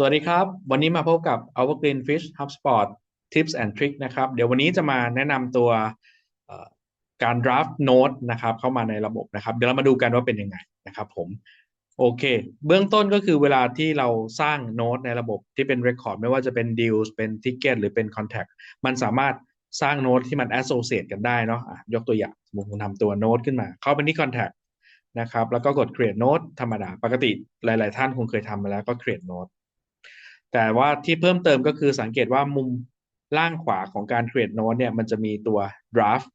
สวัสดีครับ วันนี้มาพบกับ Our Green Fish HubSpot Tips and Trick นะครับ เดี๋ยววันนี้จะมาแนะนำตัวการ draft note นะครับ เข้ามาในระบบนะครับ เดี๋ยวเรามาดูกันว่าเป็นยังไงนะครับผมโอเค เบื้องต้นก็คือเวลาที่เราสร้างโน้ตในระบบที่เป็น record ไม่ว่าจะเป็น deals เป็น ticket หรือเป็น contact มันสามารถสร้างโน้ตที่มัน associate กันได้เนาะะยกตัวอย่างสมมติผมทำตัวโน้ตขึ้นมา เข้าไปที่ contact นะครับ แล้วก็กด create note ธรรมดา ปกติหลาย ๆ ท่านคงเคยทำมาแล้วก็ create note แต่ว่าที่เพิ่มเติมก็คือสังเกตว่ามุมล่างขวาของการ create note เนี่ยมันจะมีตัว draft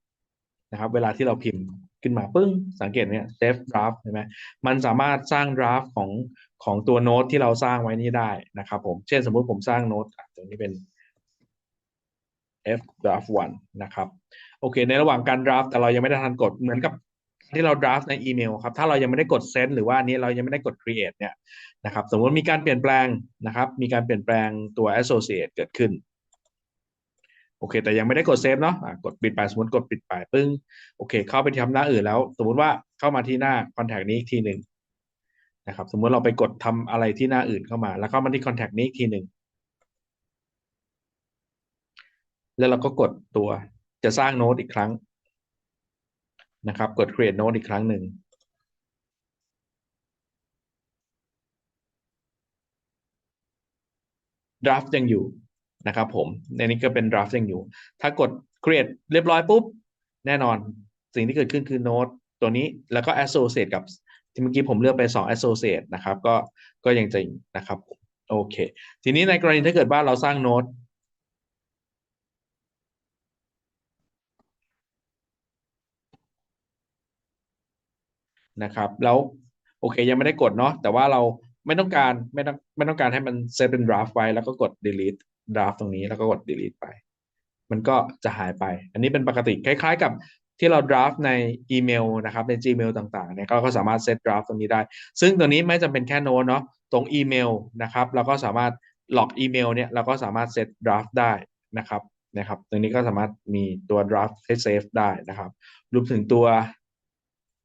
นะครับ เวลาที่เราพิมพ์ขึ้นมาปึ้ง สังเกตเนี่ย save draft ใช่ไหมมันสามารถสร้าง draft ของของตัวโน้ตที่เราสร้างไว้นี่ได้นะครับผม เช่นสมมุติผมสร้างโน้ตตรงนี้เป็น f draft 1นะครับ โอเค ในระหว่างการ draft แต่เรายังไม่ได้ทันกดเหมือนกับ ที่เรา draft ในอีเมลครับถ้าเรายังไม่ได้กด send หรือว่านี้เรายังไม่ได้กด create เนี่ยนะครับสมมติมีการเปลี่ยนแปลงนะครับ มีการเปลี่ยนแปลงตัว associate เกิดขึ้นโอเค แต่ยังไม่ได้กด save เนาะะกดปิดไปสมมติกดปิดไปปึ้งโอเค เข้าไปทำหน้าอื่นแล้ว สมมติว่าเข้ามาที่หน้า contact นี้อีกทีหนึ่งนะครับ สมมติเราไปกดทำอะไรที่หน้าอื่นเข้ามา แล้วเข้ามาที่ contact นี้อีกทีหนึ่งแล้วเราก็กดตัวจะสร้างโน้ตอีกครั้ง นะครับ กด create note อีกครั้งหนึ่ง draft ยังอยู่นะครับผมในนี้ก็เป็น draft ยังอยู่ ถ้ากด create เรียบร้อยปุ๊บ แน่นอนสิ่งที่เกิดขึ้นคือ note ตัวนี้แล้วก็ associate กับที่เมื่อกี้ผมเลือกไป2 associate นะครับ ก็ก็ยังจะนะครับ โอเค ทีนี้ในกรณีถ้าเกิดว่าเราสร้างโน้ต นะครับ แล้วโอเคยังไม่ได้กดเนาะแต่ว่าเราไม่ต้องการไม่ต้องไม่ต้องการให้มันเซตเป็น draft ไว้แล้วก็กด delete draft ตรงนี้แล้วก็กด delete ไป มันก็จะหายไป อันนี้เป็นปกติคล้าย ๆ กับที่เรา draft ในอีเมลนะครับใน Gmail ต่างๆเนี่ยก็สามารถเซต draft ตรงนี้ได้ ซึ่งตัวนี้ไม่จำเป็นแค่โน้ตเนาะตรงอีเมลนะครับเราก็สามารถหลอกอีเมลเนี่ยเราก็สามารถเซต draft ได้นะครับนะครับ ตรงนี้ก็สามารถมีตัว draft ให้เซฟได้นะครับรวมถึงตัว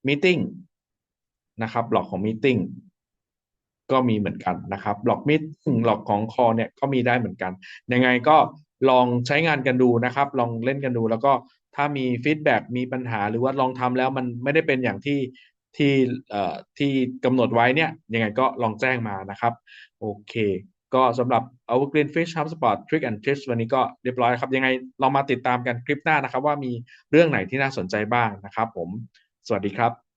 meeting นะครับบล็อกของ meeting ก็มีเหมือนกันนะครับบล็อก meeting บล็อกของ call เนี่ยก็มีได้เหมือนกัน ยังไงก็ลองใช้งานกันดูนะครับ ลองเล่นกันดู แล้วก็ถ้ามีฟีดแบ็มีปัญหาหรือว่าลองทำแล้วมันไม่ได้เป็นอย่างที่ที่เอ่อที่กำหนดไว้เนี่ยยังไงก็ลองแจ้งมานะครับ โอเค ก็สำหรับ Our Green Fish HubSpot Trick and Tips วันนี้ก็เรียบร้อยครับ ยังไงลองมาติดตามกันคลิปหน้านะครับ ว่ามีเรื่องไหนที่น่าสนใจบ้างนะครับผม สวัสดีครับ